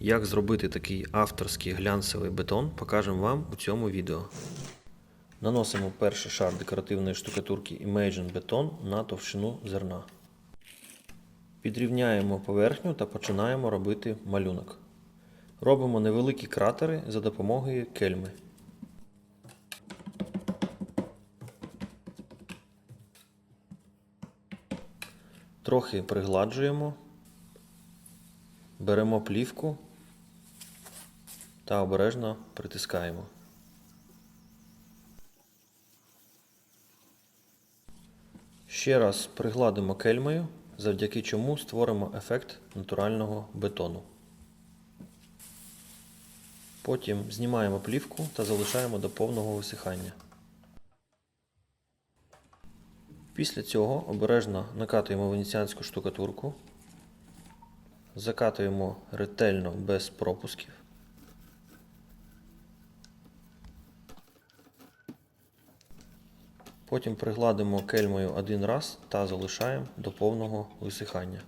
Як зробити такий авторський глянцевий бетон, покажемо вам у цьому відео. Наносимо перший шар декоративної штукатурки Imagine Beton на товщину зерна. Підрівняємо поверхню та починаємо робити малюнок. Робимо невеликі кратери за допомогою кельми. Трохи пригладжуємо, беремо плівку та обережно притискаємо. Ще раз пригладимо кельмою, завдяки чому створимо ефект натурального бетону. Потім знімаємо плівку та залишаємо до повного висихання. Після цього обережно накатуємо венеціанську штукатурку, закатуємо ретельно без пропусків. Потім пригладимо кельмою один раз та залишаємо до повного висихання.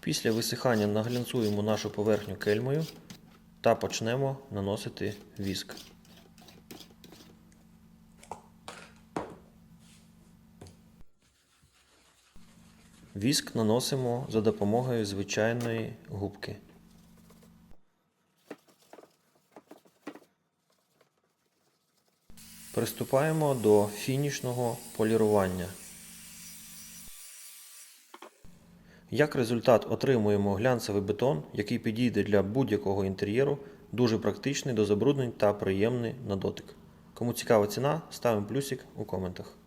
Після висихання наглянцуємо нашу поверхню кельмою та почнемо наносити віск. Віск наносимо за допомогою звичайної губки. Приступаємо до фінішного полірування. Як результат отримуємо глянцевий бетон, який підійде для будь-якого інтер'єру, дуже практичний до забруднень та приємний на дотик. Кому цікава ціна, ставимо плюсик у коментах.